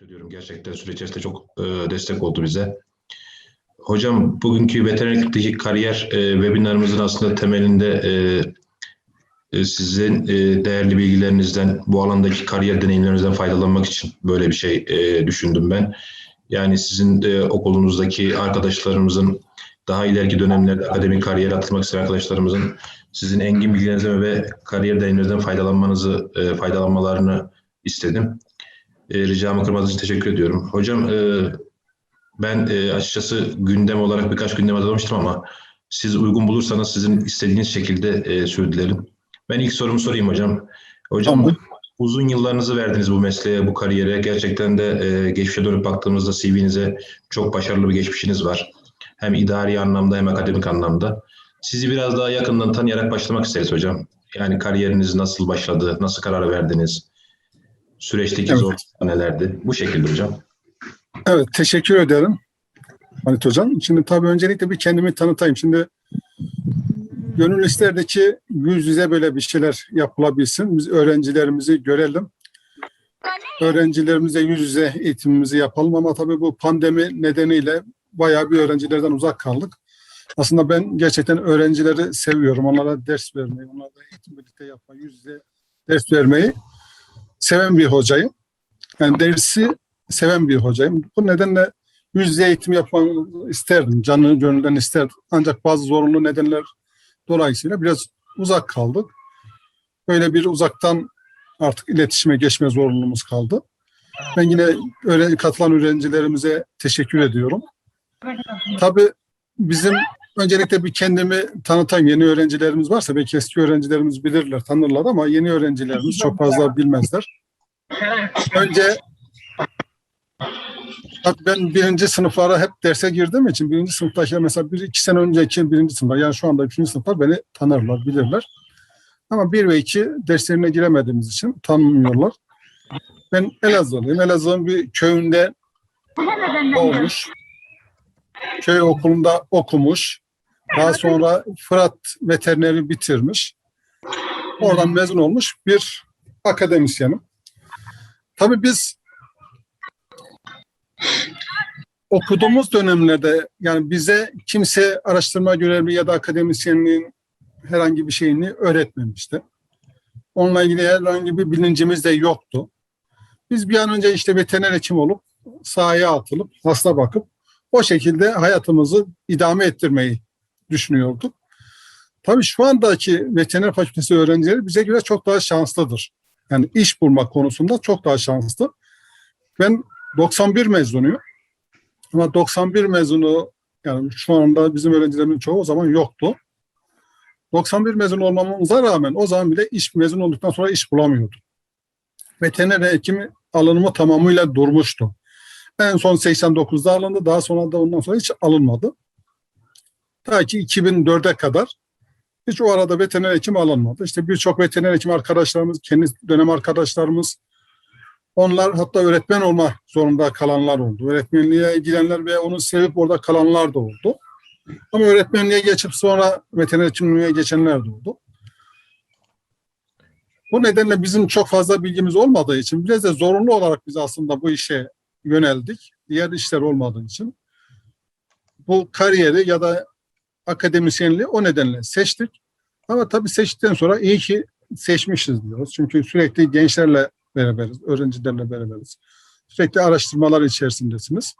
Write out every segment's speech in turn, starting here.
Teşekkür ediyorum. Gerçekten süreç içerisinde çok e, destek oldu bize. Hocam bugünkü veterinerlikteki kariyer e, webinarımızın aslında temelinde e, e, sizin e, değerli bilgilerinizden, bu alandaki kariyer deneyimlerinizden faydalanmak için böyle bir şey e, düşündüm ben. Yani sizin e, okulunuzdaki arkadaşlarımızın daha ileriki dönemlerde akademik kariyer atılmak isteyen arkadaşlarımızın sizin engin bilgilerinizden ve kariyer deneyimlerinizden faydalanmanızı, e, faydalanmalarını istedim. E, ricamı kırmadığınız için teşekkür ediyorum. Hocam e, ben e, açıkçası gündem olarak birkaç gündem hazırlamıştım ama siz uygun bulursanız sizin istediğiniz şekilde e, sürdürelim. Ben ilk sorumu sorayım hocam. Hocam Tamam. uzun yıllarınızı verdiniz bu mesleğe, bu kariyere. Gerçekten de e, geçmişe dönüp baktığımızda CV'nize çok başarılı bir geçmişiniz var. Hem idari anlamda hem akademik anlamda. Sizi biraz daha yakından tanıyarak başlamak isteriz hocam. Yani kariyeriniz nasıl başladı, nasıl karar verdiniz? Süreçteki Evet. zorluklar nelerdi? Bu şekilde hocam. Evet, teşekkür ederim Halit Hocam. Şimdi tabii öncelikle bir kendimi tanıtayım. Şimdi gönül isterdi ki yüz yüze böyle bir şeyler yapılabilsin. Biz öğrencilerimizi görelim. Öğrencilerimize yüz yüze eğitimimizi yapalım ama tabii bu pandemi nedeniyle bayağı bir öğrencilerden uzak kaldık. Aslında ben gerçekten öğrencileri seviyorum. Onlara ders vermeyi, onlarla eğitim birlikte yapmayı, yüz yüze ders vermeyi seven bir hocayım. Yani dersi seven bir hocayım. Bu nedenle yüz yüze eğitim yapmamı isterdim. Canı gönülden isterdim. Ancak bazı zorunlu nedenler dolayısıyla biraz uzak kaldık. Böyle bir uzaktan artık iletişime geçme zorunluluğumuz kaldı. Ben yine öyle katılan öğrencilerimize teşekkür ediyorum. Tabii bizim öncelikle bir kendimi tanıtayım. Yeni öğrencilerimiz varsa belki eski öğrencilerimiz bilirler, tanırlar ama yeni öğrencilerimiz çok fazla bilmezler. Önce ben birinci sınıflara hep derse girdiğim için birinci sınıftakiler mesela bir iki sene önceki birinci sınıflar yani şu anda üçüncü sınıflar beni tanırlar, bilirler. Ama bir ve iki derslerine giremediğimiz için tanımıyorlar. Ben Elazığlıyım. Elazığ'ın bir köyünde doğmuş. Köy okulunda okumuş. Daha sonra Fırat veterineri bitirmiş. Oradan mezun olmuş bir akademisyenim. Tabii biz okuduğumuz dönemlerde yani bize kimse araştırma görevli ya da akademisyenliğin herhangi bir şeyini öğretmemişti. Onunla ilgili herhangi bir bilincimiz de yoktu. Biz bir an önce işte veteriner hekim olup sahaya atılıp hasta bakıp o şekilde hayatımızı idame ettirmeyi düşünüyorduk. Tabii şu andaki veteriner fakültesi öğrencileri bize göre çok daha şanslıdır. Yani iş bulmak konusunda çok daha şanslı. Ben 91 mezunuyum. Ama 91 mezunu yani şu anda bizim öğrencilerimizin çoğu o zaman yoktu. 91 mezun olmamıza rağmen o zaman bile iş mezun olduktan sonra iş bulamıyordum. Veteriner hekimi alınımı tamamıyla durmuştu. En son 89'da alındı. Daha sonra da ondan sonra hiç alınmadı. Ta ki 2004'e kadar hiç o arada veteriner hekim alınmadı. İşte birçok veteriner hekim arkadaşlarımız, kendi dönem arkadaşlarımız onlar hatta öğretmen olma zorunda kalanlar oldu. Öğretmenliğe gidenler ve onu sevip orada kalanlar da oldu. Ama öğretmenliğe geçip sonra veteriner hekimliğe geçenler de oldu. Bu nedenle bizim çok fazla bilgimiz olmadığı için biraz da zorunlu olarak biz aslında bu işe yöneldik. Diğer işler olmadığı için. Bu kariyeri ya da akademisyenliği o nedenle seçtik. Ama tabii seçtikten sonra iyi ki seçmişiz diyoruz. Çünkü sürekli gençlerle beraberiz, öğrencilerle beraberiz. Sürekli araştırmalar içerisindesiniz.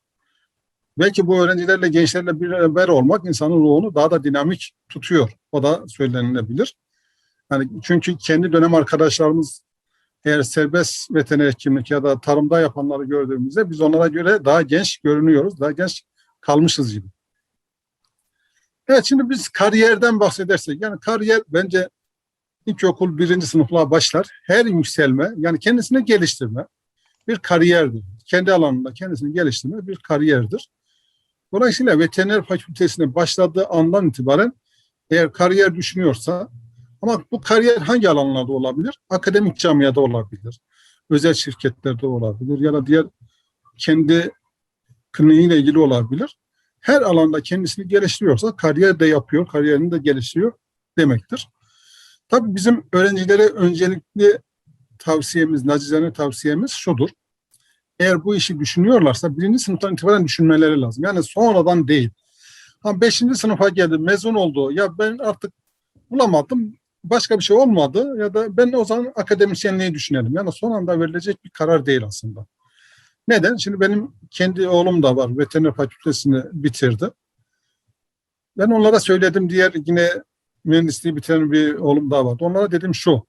Belki bu öğrencilerle, gençlerle beraber olmak insanın ruhunu daha da dinamik tutuyor. O da söylenilebilir. Yani çünkü kendi dönem arkadaşlarımız eğer serbest veteriner hekimlik ya da tarımda yapanları gördüğümüzde biz onlara göre daha genç görünüyoruz, daha genç kalmışız gibi. Evet şimdi biz kariyerden bahsedersek yani kariyer bence ilkokul birinci sınıfla başlar. Her yükselme yani kendisini geliştirme bir kariyerdir. Kendi alanında kendisini geliştirme bir kariyerdir. Dolayısıyla veteriner fakültesine başladığı andan itibaren eğer kariyer düşünüyorsa ama bu kariyer hangi alanlarda olabilir? Akademik camiada olabilir. Özel şirketlerde olabilir ya da diğer kendi kliniğiyle ilgili olabilir. Her alanda kendisini geliştiriyorsa kariyer de yapıyor, kariyerini de geliştiriyor demektir. Tabii bizim öğrencilere öncelikli tavsiyemiz, nacizane tavsiyemiz şudur. eğer bu işi düşünüyorlarsa birinci sınıftan itibaren düşünmeleri lazım. Yani sonradan değil. Ha beşinci sınıfa geldi, mezun oldu. Ya ben artık bulamadım, başka bir şey olmadı ya da ben o zaman akademisyenliği düşünelim. Yani son anda verilecek bir karar değil aslında. Neden? Şimdi benim kendi oğlum da var. Veteriner fakültesini bitirdi. Ben onlara söyledim. Diğer yine mühendisliği bitiren bir oğlum daha vardı. Onlara dedim şu.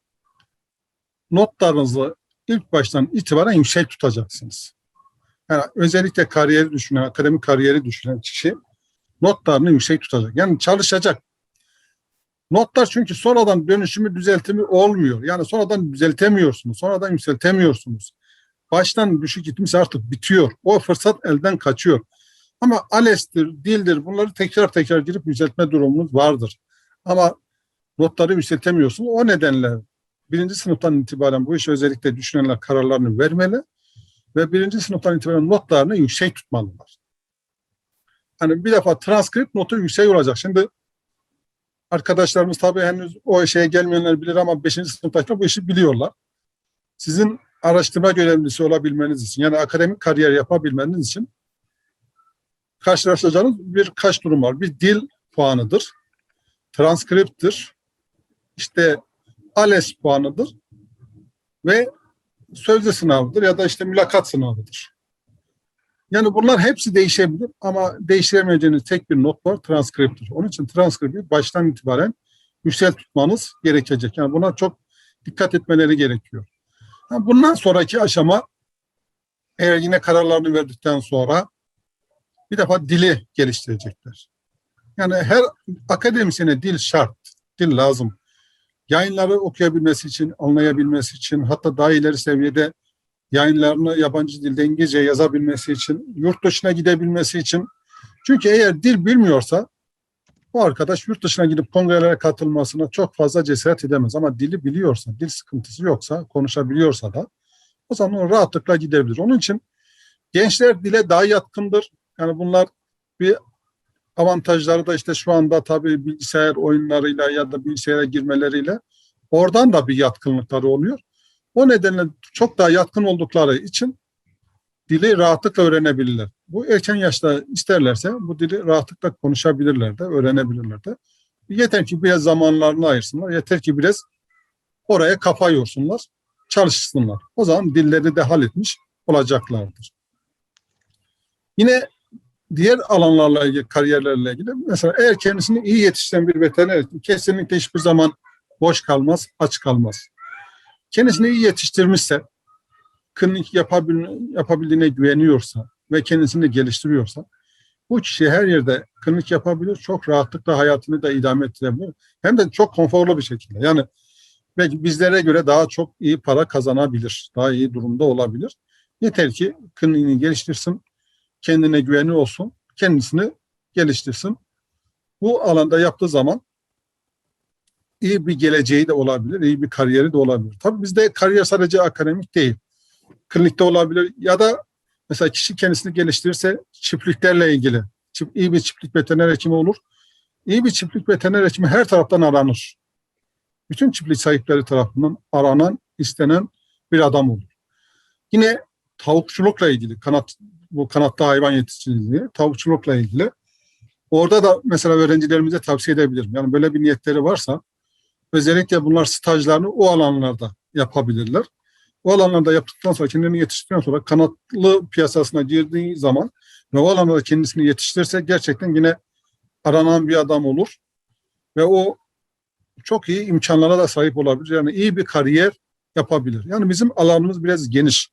Notlarınızı ilk baştan itibaren yüksek tutacaksınız. Yani özellikle kariyeri düşünen, akademik kariyeri düşünen kişi notlarını yüksek tutacak. Yani çalışacak. Notlar çünkü sonradan dönüşümü düzeltimi olmuyor. Yani sonradan düzeltemiyorsunuz. Sonradan yükseltemiyorsunuz. Baştan düşük gitmiş artık bitiyor. O fırsat elden kaçıyor. Ama ALES'tir, dildir bunları tekrar tekrar girip yükseltme durumunuz vardır. Ama notları yükseltemiyorsunuz. O nedenle birinci sınıftan itibaren bu işi özellikle düşünenler kararlarını vermeli ve birinci sınıftan itibaren notlarını yüksek tutmalılar. Hani bir defa transkript notu yüksek olacak. Şimdi arkadaşlarımız tabii henüz o şeye gelmeyenler bilir ama 5. sınıftakiler bu işi biliyorlar. Sizin araştırma görevlisi olabilmeniz için yani akademik kariyer yapabilmeniz için karşılaşacağınız birkaç durum var. Bir dil puanıdır, transkripttir, işte ALES puanıdır ve sözlü sınavıdır ya da işte mülakat sınavıdır. Yani bunlar hepsi değişebilir ama değiştiremeyeceğiniz tek bir not var transkripttir. Onun için transkripti baştan itibaren yüksek tutmanız gerekecek. Yani buna çok dikkat etmeleri gerekiyor. Yani bundan sonraki aşama eğer yine kararlarını verdikten sonra bir defa dili geliştirecekler. Yani her akademisyene dil şart, dil lazım. Yayınları okuyabilmesi için, anlayabilmesi için, hatta daha ileri seviyede yayınlarını yabancı dilde İngilizce yazabilmesi için, yurt dışına gidebilmesi için. Çünkü eğer dil bilmiyorsa o arkadaş yurt dışına gidip kongrelere katılmasına çok fazla cesaret edemez. Ama dili biliyorsa, dil sıkıntısı yoksa, konuşabiliyorsa da o zaman o rahatlıkla gidebilir. Onun için gençler dile daha yatkındır. Yani bunlar bir avantajları da işte şu anda tabii bilgisayar oyunlarıyla ya da bilgisayara girmeleriyle oradan da bir yatkınlıkları oluyor. O nedenle çok daha yatkın oldukları için dili rahatlıkla öğrenebilirler. Bu erken yaşta isterlerse bu dili rahatlıkla konuşabilirler de, öğrenebilirler de. Yeter ki biraz zamanlarını ayırsınlar, yeter ki biraz oraya kafa yorsunlar, çalışsınlar. O zaman dilleri de halletmiş olacaklardır. Yine diğer alanlarla ilgili, kariyerlerle ilgili mesela eğer kendisini iyi yetiştiren bir veteriner kesinlikle hiçbir zaman boş kalmaz, aç kalmaz. Kendisini iyi yetiştirmişse, klinik yapabil, yapabildiğine güveniyorsa ve kendisini geliştiriyorsa bu kişi her yerde klinik yapabilir, çok rahatlıkla hayatını da idame ettirebilir. Hem de çok konforlu bir şekilde. Yani belki bizlere göre daha çok iyi para kazanabilir, daha iyi durumda olabilir. Yeter ki kliniğini geliştirsin, kendine güveni olsun, kendisini geliştirsin. Bu alanda yaptığı zaman iyi bir geleceği de olabilir, iyi bir kariyeri de olabilir. Tabii bizde kariyer sadece akademik değil. Klinikte olabilir ya da mesela kişi kendisini geliştirirse çiftliklerle ilgili iyi bir çiftlik veteriner hekimi olur. İyi bir çiftlik veteriner hekimi her taraftan aranır. Bütün çiftlik sahipleri tarafından aranan, istenen bir adam olur. Yine tavukçulukla ilgili, kanat bu kanatlı hayvan yetiştiriciliği, tavukçulukla ilgili. Orada da mesela öğrencilerimize tavsiye edebilirim. Yani böyle bir niyetleri varsa özellikle bunlar stajlarını o alanlarda yapabilirler. O alanlarda yaptıktan sonra kendini yetiştirdikten sonra kanatlı piyasasına girdiği zaman ve o alanlarda kendisini yetiştirirse gerçekten yine aranan bir adam olur. Ve o çok iyi imkanlara da sahip olabilir. Yani iyi bir kariyer yapabilir. Yani bizim alanımız biraz geniş.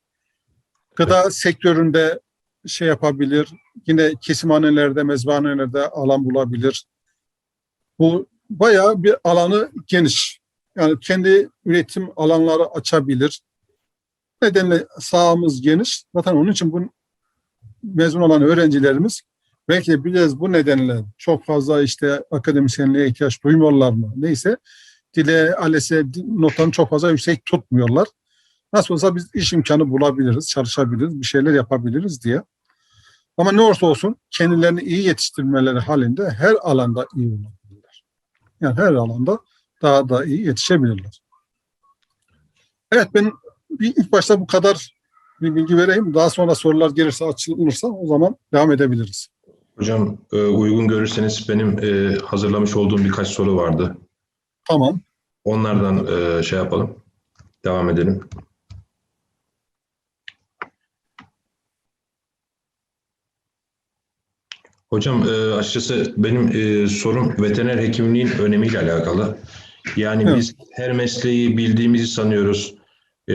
Gıda evet. sektöründe şey yapabilir. Yine kesimhanelerde, mezbahanelerde alan bulabilir. Bu bayağı bir alanı geniş. Yani kendi üretim alanları açabilir. Nedenle sahamız geniş. Zaten onun için bu mezun olan öğrencilerimiz belki de biraz bu nedenle çok fazla işte akademisyenliğe ihtiyaç duymuyorlar mı? Neyse dile, ALES'e notlarını çok fazla yüksek tutmuyorlar. Nasıl olsa biz iş imkanı bulabiliriz, çalışabiliriz, bir şeyler yapabiliriz diye. Ama ne olursa olsun kendilerini iyi yetiştirmeleri halinde her alanda iyi olabilirler. Yani her alanda daha da iyi yetişebilirler. Evet ben ilk başta bu kadar bir bilgi vereyim. Daha sonra sorular gelirse açılırsa o zaman devam edebiliriz. Hocam e, uygun görürseniz benim e, hazırlamış olduğum birkaç soru vardı. Tamam. Onlardan e, şey yapalım. Devam edelim. Hocam e, açıkçası benim e, sorum veteriner hekimliğin önemiyle alakalı. Yani Evet. biz her mesleği bildiğimizi sanıyoruz. E,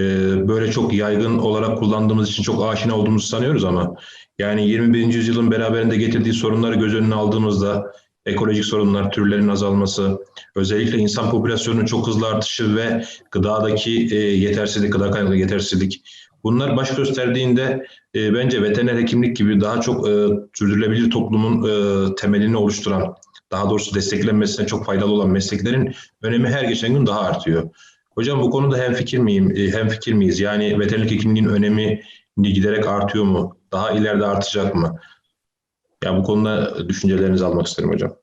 böyle çok yaygın olarak kullandığımız için çok aşina olduğumuzu sanıyoruz ama yani 21. yüzyılın beraberinde getirdiği sorunları göz önüne aldığımızda ekolojik sorunlar, türlerin azalması, özellikle insan popülasyonunun çok hızlı artışı ve gıdadaki e, yetersizlik, gıda kaynaklı yetersizlik bunlar baş gösterdiğinde e, bence veteriner hekimlik gibi daha çok e, sürdürülebilir toplumun e, temelini oluşturan, daha doğrusu desteklenmesine çok faydalı olan mesleklerin önemi her geçen gün daha artıyor. Hocam bu konuda hemfikir miyim? E, hemfikir miyiz? Yani veterinerlik hekimliğin önemi giderek artıyor mu? Daha ileride artacak mı? Ya bu konuda düşüncelerinizi almak isterim hocam.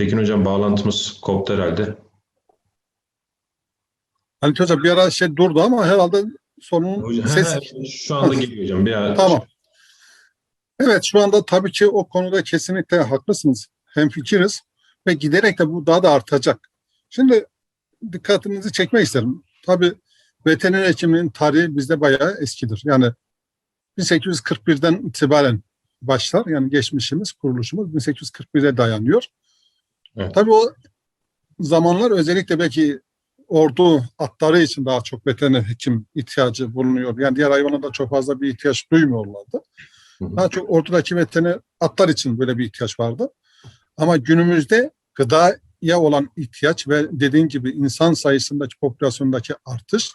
Tekin hocam bağlantımız koptu herhalde. Halit Hocam bir ara şey durdu ama herhalde sorunun Hocam, ses... şu anda geliyor hocam. Bir ara- Tamam. Evet şu anda tabii ki o konuda kesinlikle haklısınız. Hemfikiriz ve giderek de bu daha da artacak. Şimdi dikkatinizi çekmek isterim. Tabii veteriner hekimliğin tarihi bizde bayağı eskidir. Yani 1841'den itibaren başlar. Yani geçmişimiz, kuruluşumuz 1841'e dayanıyor. Evet. Tabii o zamanlar özellikle belki ordu atları için daha çok veteriner hekim ihtiyacı bulunuyor. Yani diğer hayvana da çok fazla bir ihtiyaç duymuyorlardı. Daha çok ordudaki veteriner atlar için böyle bir ihtiyaç vardı. Ama günümüzde gıdaya olan ihtiyaç ve dediğin gibi insan sayısındaki popülasyondaki artış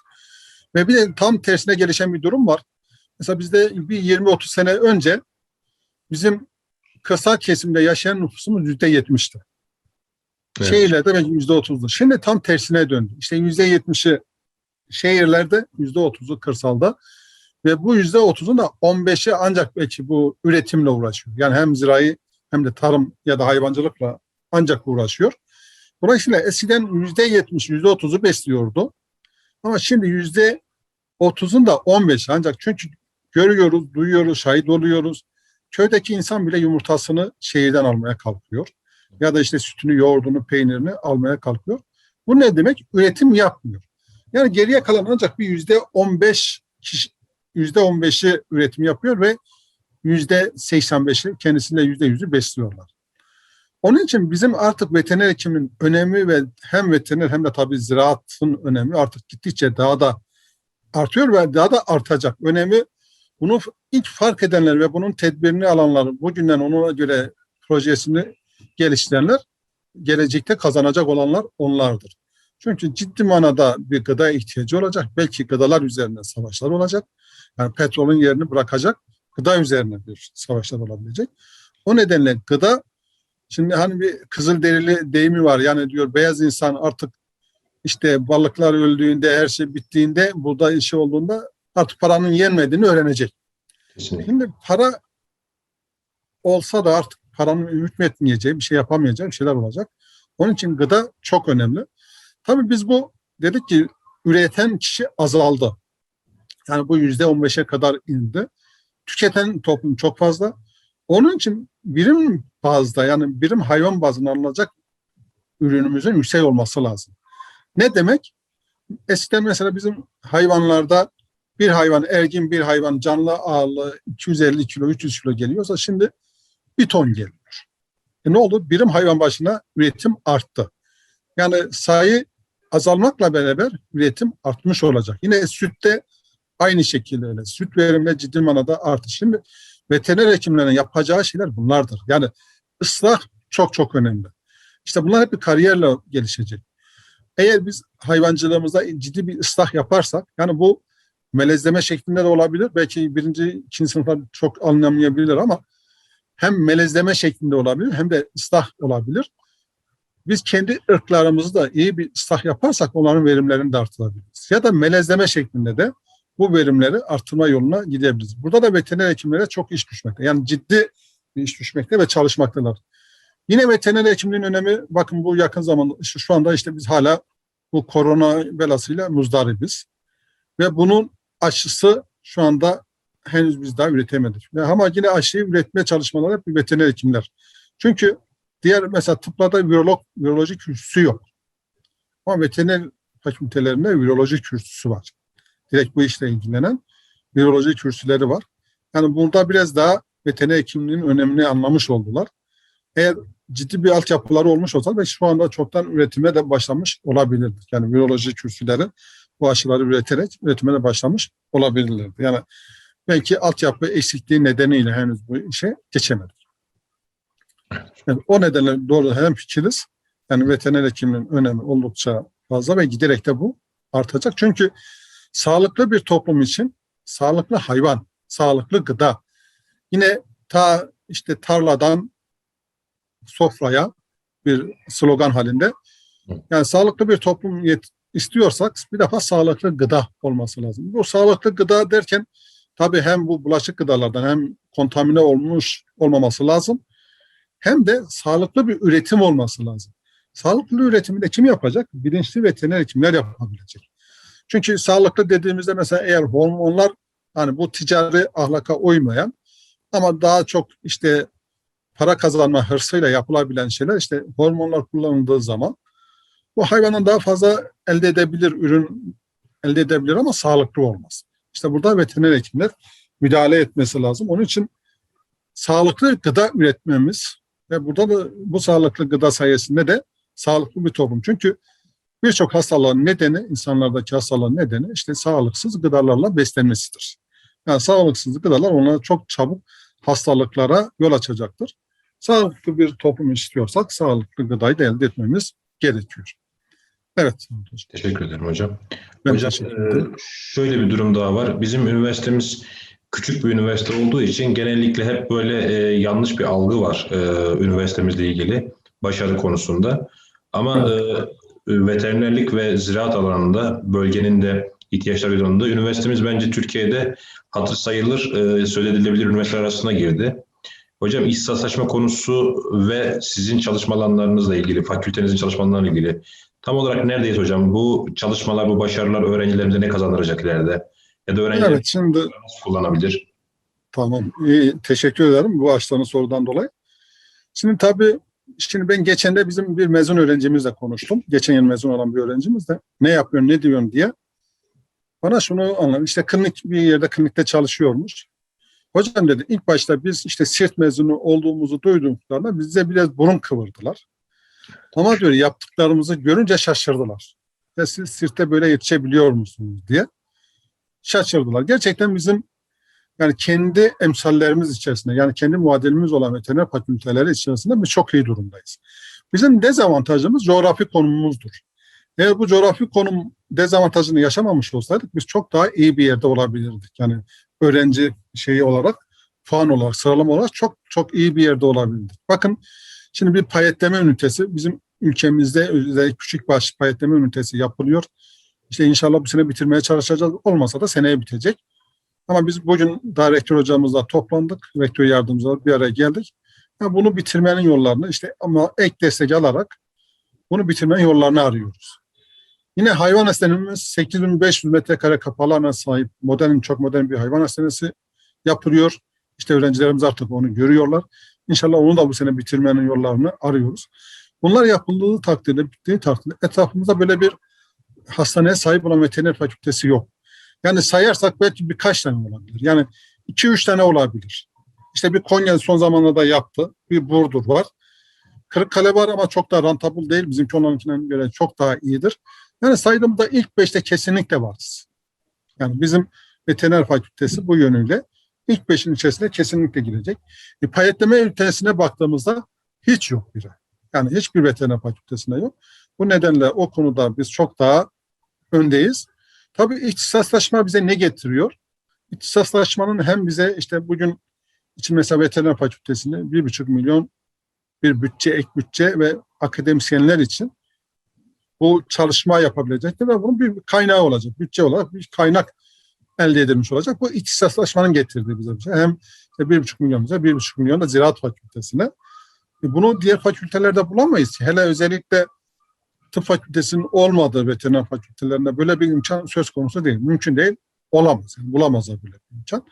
ve bir de tam tersine gelişen bir durum var. Mesela bizde bir 20-30 sene önce bizim kırsal kesimde yaşayan nüfusumuz yüzde yetmişti. Evet. Şehirlerde belki yüzde otuzdu. Şimdi tam tersine döndü. İşte yüzde yetmişi şehirlerde, yüzde otuzu kırsalda ve bu yüzde otuzun da on beşi ancak belki bu üretimle uğraşıyor. Yani hem zirai hem de tarım ya da hayvancılıkla ancak uğraşıyor. Dolayısıyla eskiden yüzde yetmiş, yüzde otuzu besliyordu. Ama şimdi yüzde otuzun da on beşi ancak çünkü görüyoruz, duyuyoruz, şahit oluyoruz. Köydeki insan bile yumurtasını şehirden almaya kalkıyor ya da işte sütünü, yoğurdunu, peynirini almaya kalkıyor. Bu ne demek? Üretim yapmıyor. Yani geriye kalan ancak bir yüzde on beş kişi, yüzde on beşi üretim yapıyor ve yüzde seksen beşi kendisinde yüzde yüzü besliyorlar. Onun için bizim artık veteriner hekimin önemi ve hem veteriner hem de tabii ziraatın önemi artık gittikçe daha da artıyor ve daha da artacak. Önemi bunu ilk fark edenler ve bunun tedbirini alanlar, bugünden ona göre projesini geliştirenler gelecekte kazanacak olanlar onlardır. Çünkü ciddi manada bir gıda ihtiyacı olacak. Belki gıdalar üzerine savaşlar olacak. Yani petrolün yerini bırakacak. Gıda üzerine bir savaşlar olabilecek. O nedenle gıda şimdi hani bir kızıl derili deyimi var. Yani diyor beyaz insan artık işte balıklar öldüğünde her şey bittiğinde burada işi olduğunda artık paranın yenmediğini öğrenecek. Kesinlikle. Şimdi para olsa da artık paranın hükmetmeyeceği, bir şey yapamayacağı bir şeyler olacak. Onun için gıda çok önemli. Tabii biz bu dedik ki üreten kişi azaldı. Yani bu yüzde on beşe kadar indi. Tüketen toplum çok fazla. Onun için birim bazda yani birim hayvan bazında alınacak ürünümüzün yüksek olması lazım. Ne demek? Eskiden mesela bizim hayvanlarda bir hayvan ergin bir hayvan canlı ağırlığı 250 kilo 300 kilo geliyorsa şimdi bir ton geliyor. E ne oldu? Birim hayvan başına üretim arttı. Yani sayı azalmakla beraber üretim artmış olacak. Yine sütte aynı şekilde öyle. Süt veriminde ciddi manada artış. Şimdi veteriner hekimlerin yapacağı şeyler bunlardır. Yani ıslah çok çok önemli. İşte bunlar hep bir kariyerle gelişecek. Eğer biz hayvancılığımızda ciddi bir ıslah yaparsak, yani bu melezleme şeklinde de olabilir. Belki birinci, ikinci sınıflar çok anlamayabilir ama hem melezleme şeklinde olabilir hem de ıslah olabilir. Biz kendi ırklarımızı da iyi bir ıslah yaparsak onların verimlerini de artırabiliriz. Ya da melezleme şeklinde de bu verimleri artırma yoluna gidebiliriz. Burada da veteriner hekimlere çok iş düşmekte. Yani ciddi bir iş düşmekte ve çalışmaktalar. Yine veteriner hekimliğin önemi bakın bu yakın zamanda şu, şu anda işte biz hala bu korona belasıyla muzdaribiz. Ve bunun aşısı şu anda henüz biz daha üretemedik. Ama yine aşıyı üretme çalışmaları hep veteriner hekimler. Çünkü diğer mesela tıplarda virolog, viroloji kürsüsü yok. Ama veteriner fakültelerinde viroloji kürsüsü var. Direkt bu işle ilgilenen viroloji kürsüleri var. Yani burada biraz daha veteriner hekimliğinin önemini anlamış oldular. Eğer ciddi bir altyapıları olmuş olsa ve şu anda çoktan üretime de başlamış olabilirdik. Yani viroloji kürsüleri bu aşıları üreterek üretime de başlamış olabilirlerdi. Yani belki altyapı eksikliği nedeniyle henüz bu işe geçemedik. Yani o nedenle doğru hem fikiriz. Yani veteriner hekimliğinin önemi oldukça fazla ve giderek de bu artacak. Çünkü sağlıklı bir toplum için sağlıklı hayvan, sağlıklı gıda. Yine ta işte tarladan sofraya bir slogan halinde. Yani sağlıklı bir toplum istiyorsak bir defa sağlıklı gıda olması lazım. Bu sağlıklı gıda derken tabii hem bu bulaşık gıdalardan hem kontamine olmuş olmaması lazım. Hem de sağlıklı bir üretim olması lazım. Sağlıklı üretimi de kim yapacak? Bilinçli veteriner hekimler yapabilecek. Çünkü sağlıklı dediğimizde mesela eğer hormonlar hani bu ticari ahlaka uymayan ama daha çok işte para kazanma hırsıyla yapılabilen şeyler işte hormonlar kullanıldığı zaman bu hayvanın daha fazla elde edebilir ürün elde edebilir ama sağlıklı olmaz. İşte burada veteriner hekimler müdahale etmesi lazım. Onun için sağlıklı gıda üretmemiz ve burada da bu sağlıklı gıda sayesinde de sağlıklı bir toplum. Çünkü birçok hastalığın nedeni, insanlardaki hastalığın nedeni işte sağlıksız gıdalarla beslenmesidir. Yani sağlıksız gıdalar onlara çok çabuk hastalıklara yol açacaktır. Sağlıklı bir toplum istiyorsak sağlıklı gıdayı da elde etmemiz gerekiyor. Evet. Teşekkür ederim hocam. Ben hocam e, ederim. şöyle bir durum daha var. Bizim üniversitemiz küçük bir üniversite olduğu için genellikle hep böyle e, yanlış bir algı var e, üniversitemizle ilgili başarı konusunda. Ama e, veterinerlik ve ziraat alanında bölgenin de ihtiyaçları yanında üniversitemiz bence Türkiye'de hatır sayılır e, söz edilebilir üniversiteler arasına girdi. Hocam ihtisaslaşma konusu ve sizin çalışma alanlarınızla ilgili, fakültenizin çalışmalarıyla ilgili tam olarak neredeyiz hocam? Bu çalışmalar, bu başarılar öğrencilerimize ne kazandıracak ileride? Ya da öğrenciler Evet şimdi nasıl kullanabilir? Tamam. İyi, teşekkür ederim bu açtığınız sorudan dolayı. Şimdi tabii şimdi ben geçen de bizim bir mezun öğrencimizle konuştum. Geçen yıl mezun olan bir öğrencimiz de ne yapıyorsun, ne diyorsun diye. Bana şunu anlattı. İşte klinik bir yerde klinikte çalışıyormuş. Hocam dedi ilk başta biz işte sirt mezunu olduğumuzu duyduklarında bize biraz burun kıvırdılar. Ama diyor yaptıklarımızı görünce şaşırdılar. Ya siz sirte böyle yetişebiliyor musunuz diye şaşırdılar. Gerçekten bizim yani kendi emsallerimiz içerisinde yani kendi muadilimiz olan veteriner fakülteleri içerisinde biz çok iyi durumdayız. Bizim dezavantajımız coğrafi konumumuzdur. Eğer bu coğrafi konum dezavantajını yaşamamış olsaydık biz çok daha iyi bir yerde olabilirdik. Yani öğrenci şeyi olarak, puan olarak, sıralama olarak çok çok iyi bir yerde olabilirdik. Bakın şimdi bir payetleme ünitesi bizim ülkemizde özellikle küçük baş payetleme ünitesi yapılıyor. İşte inşallah bu sene bitirmeye çalışacağız. Olmasa da seneye bitecek. Ama biz bugün daha rektör hocamızla toplandık. Rektör yardımcılar bir araya geldik. Yani bunu bitirmenin yollarını işte ama ek destek alarak bunu bitirmenin yollarını arıyoruz. Yine hayvan hastanemiz 8500 metrekare kapalı alana sahip modern, çok modern bir hayvan hastanesi yapılıyor. İşte öğrencilerimiz artık onu görüyorlar. İnşallah onu da bu sene bitirmenin yollarını arıyoruz. Bunlar yapıldığı takdirde, bittiği takdirde etrafımızda böyle bir hastaneye sahip olan veteriner fakültesi yok. Yani sayarsak belki birkaç tane olabilir. Yani iki üç tane olabilir. İşte bir Konya son zamanlarda yaptı. Bir Burdur var. Kırıkkale var ama çok daha rentable değil. Bizimki onlarınkinden göre çok daha iyidir. Yani saydığımda ilk beşte kesinlikle varız. Yani bizim veteriner fakültesi bu yönüyle ilk beşin içerisinde kesinlikle girecek. E, payetleme ünitesine baktığımızda hiç yok biri. Yani hiçbir veteriner fakültesinde yok. Bu nedenle o konuda biz çok daha öndeyiz. Tabii ihtisaslaşma bize ne getiriyor? İhtisaslaşmanın hem bize işte bugün için mesela veteriner fakültesinde bir buçuk milyon bir bütçe, ek bütçe ve akademisyenler için bu çalışma yapabilecektir ve bunun bir kaynağı olacak. Bütçe olarak bir kaynak elde edilmiş olacak. Bu ihtisaslaşmanın getirdiği bize bir şey. Hem bir buçuk milyon bize, bir buçuk milyon da ziraat fakültesine. E bunu diğer fakültelerde bulamayız. Hele özellikle tıp fakültesinin olmadığı veteriner fakültelerinde böyle bir imkan söz konusu değil. Mümkün değil. Olamaz. Yani bulamazlar böyle bir imkan.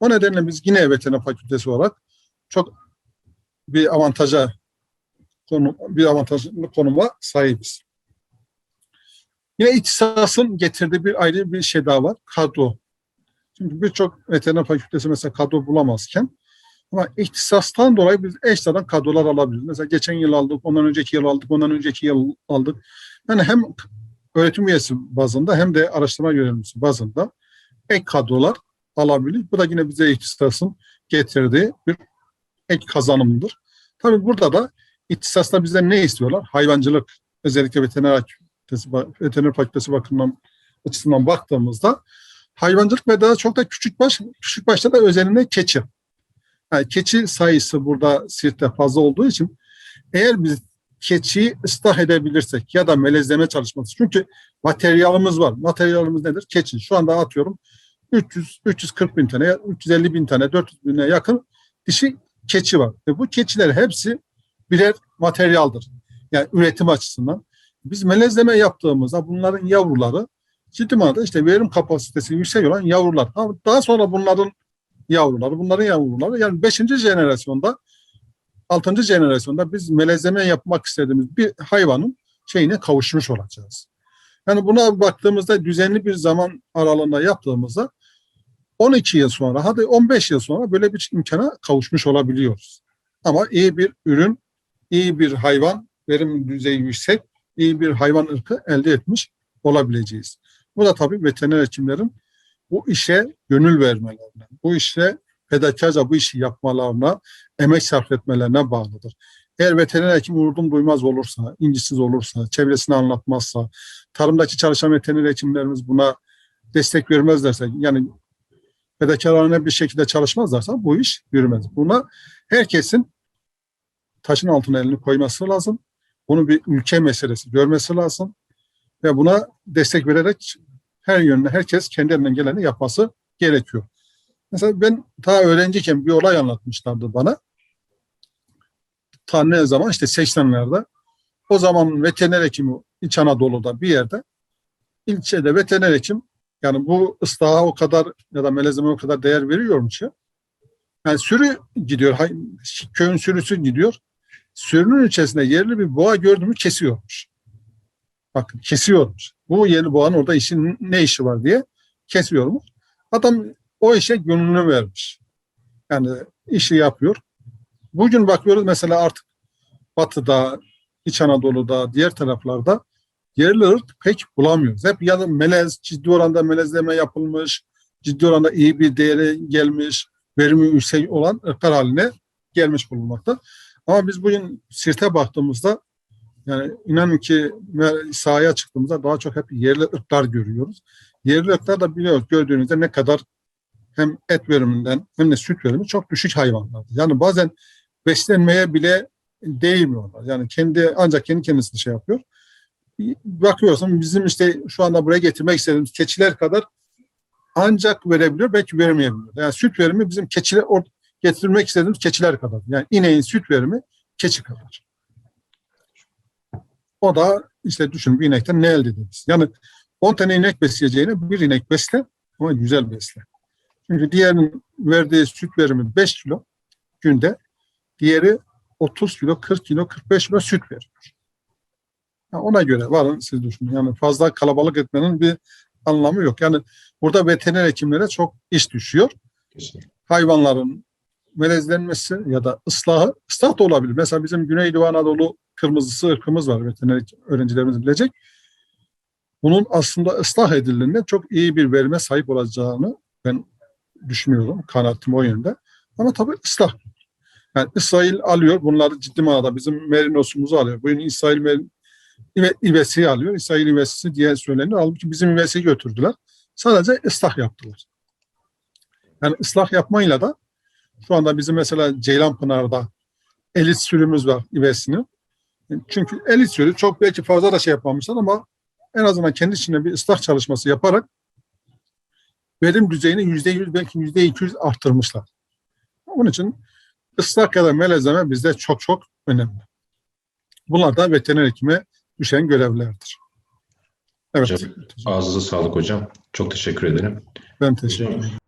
O nedenle biz yine veteriner fakültesi olarak çok bir avantaja konu, bir avantajlı konuma sahibiz. Yine ihtisasın getirdiği bir ayrı bir şey daha var. Kadro. Çünkü birçok veteriner fakültesi mesela kadro bulamazken ama ihtisastan dolayı biz eşlerden kadrolar alabiliriz. Mesela geçen yıl aldık, ondan önceki yıl aldık, ondan önceki yıl aldık. Yani hem öğretim üyesi bazında hem de araştırma yönelmesi bazında ek kadrolar alabilir. Bu da yine bize ihtisasın getirdiği bir ek kazanımdır. Tabii burada da ihtisasla bizden ne istiyorlar? Hayvancılık, özellikle veteriner fakültesi, veteriner fakültesi bakımından açısından baktığımızda hayvancılık ve daha çok da küçük baş, küçük başta da özelinde keçi. Yani keçi sayısı burada Siirt'te fazla olduğu için eğer biz keçiyi ıslah edebilirsek ya da melezleme çalışması. Çünkü materyalimiz var. Materyalimiz nedir? Keçi. Şu anda atıyorum 300, 340 bin tane, 350 bin tane, 400 bine yakın dişi keçi var. Ve bu keçiler hepsi birer materyaldır. Yani üretim açısından. Biz melezleme yaptığımızda bunların yavruları ciddi manada işte verim kapasitesi yüksek olan yavrular. Daha sonra bunların yavruları, bunların yavruları yani 5. jenerasyonda 6. jenerasyonda biz melezleme yapmak istediğimiz bir hayvanın şeyine kavuşmuş olacağız. Yani buna baktığımızda düzenli bir zaman aralığında yaptığımızda 12 yıl sonra hadi 15 yıl sonra böyle bir imkana kavuşmuş olabiliyoruz. Ama iyi bir ürün, iyi bir hayvan, verim düzeyi yüksek, iyi bir hayvan ırkı elde etmiş olabileceğiz. Bu da tabii veteriner hekimlerin bu işe gönül vermelerine, bu işe fedakarca bu işi yapmalarına, emek sarf etmelerine bağlıdır. Eğer veteriner hekim vurdum duymaz olursa, incisiz olursa, çevresini anlatmazsa, tarımdaki çalışan veteriner hekimlerimiz buna destek vermezlerse, yani fedakarane bir şekilde çalışmazlarsa bu iş yürümez. Buna herkesin taşın altına elini koyması lazım. Bunu bir ülke meselesi görmesi lazım. Ve buna destek vererek her yönde herkes kendi geleni yapması gerekiyor. Mesela ben ta öğrenciyken bir olay anlatmışlardı bana. Ta ne zaman işte 80'lerde o zaman veteriner hekimi İç Anadolu'da bir yerde ilçede veteriner hekim yani bu ıslaha o kadar ya da melezeme o kadar değer veriyormuş ya. Yani sürü gidiyor, köyün sürüsü gidiyor. Sürünün içerisinde yerli bir boğa gördü mü kesiyormuş. Bakın kesiyormuş. Bu yerli boğanın orada işin ne işi var diye kesiyormuş. Adam o işe gönlünü vermiş. Yani işi yapıyor. Bugün bakıyoruz mesela artık Batı'da, İç Anadolu'da, diğer taraflarda yerli ırk pek bulamıyoruz. Hep ya da melez, ciddi oranda melezleme yapılmış, ciddi oranda iyi bir değere gelmiş, verimi yüksek olan ırklar haline gelmiş bulunmakta. Ama biz bugün Sirt'e baktığımızda yani inanın ki sahaya çıktığımızda daha çok hep yerli ırklar görüyoruz. Yerli ırklar da biliyoruz gördüğünüzde ne kadar hem et veriminden hem de süt verimi çok düşük hayvanlar. Yani bazen beslenmeye bile değmiyorlar. Yani kendi ancak kendi kendisini şey yapıyor. Bakıyorsun bizim işte şu anda buraya getirmek istediğimiz keçiler kadar ancak verebiliyor belki vermeyebiliyor. Yani süt verimi bizim keçiler getirmek istediğimiz keçiler kadar. Yani ineğin süt verimi keçi kadar. O da işte düşün bir inekten ne elde ederiz? Yani 10 tane inek besleyeceğine bir inek besle ama güzel besle. Çünkü diğerinin verdiği süt verimi 5 kilo günde, diğeri 30 kilo, 40 kilo, 45 kilo süt veriyor. Yani ona göre varın siz düşünün. Yani fazla kalabalık etmenin bir anlamı yok. Yani burada veteriner hekimlere çok iş düşüyor. Kesinlikle. Hayvanların melezlenmesi ya da ıslahı, ıslah da olabilir. Mesela bizim Güneydoğu Anadolu kırmızısı ırkımız var veteriner öğrencilerimiz bilecek. Bunun aslında ıslah edildiğinde çok iyi bir verime sahip olacağını ben düşünüyorum. Kanaatim o yönde. Ama tabii ıslah. Yani İsrail alıyor bunları ciddi manada bizim merinosumuzu alıyor. Bugün İsrail merin, ivesiyi alıyor. İsrail ivesisi diye söyleniyor. Halbuki bizim ivesiyi götürdüler. Sadece ıslah yaptılar. Yani ıslah yapmayla da şu anda bizim mesela Ceylanpınar'da elit sürümüz var ivesinin. Çünkü elit sürü çok belki fazla da şey yapmamışlar ama en azından kendi içinde bir ıslah çalışması yaparak verim düzeyini yüzde yüz belki yüzde iki yüz arttırmışlar. Onun için ıslak ya da melezleme bizde çok çok önemli. Bunlar da veteriner hekime düşen görevlerdir. Evet. Hocam, Ağzınıza sağlık hocam. Çok teşekkür ederim. Ben teşekkür ederim.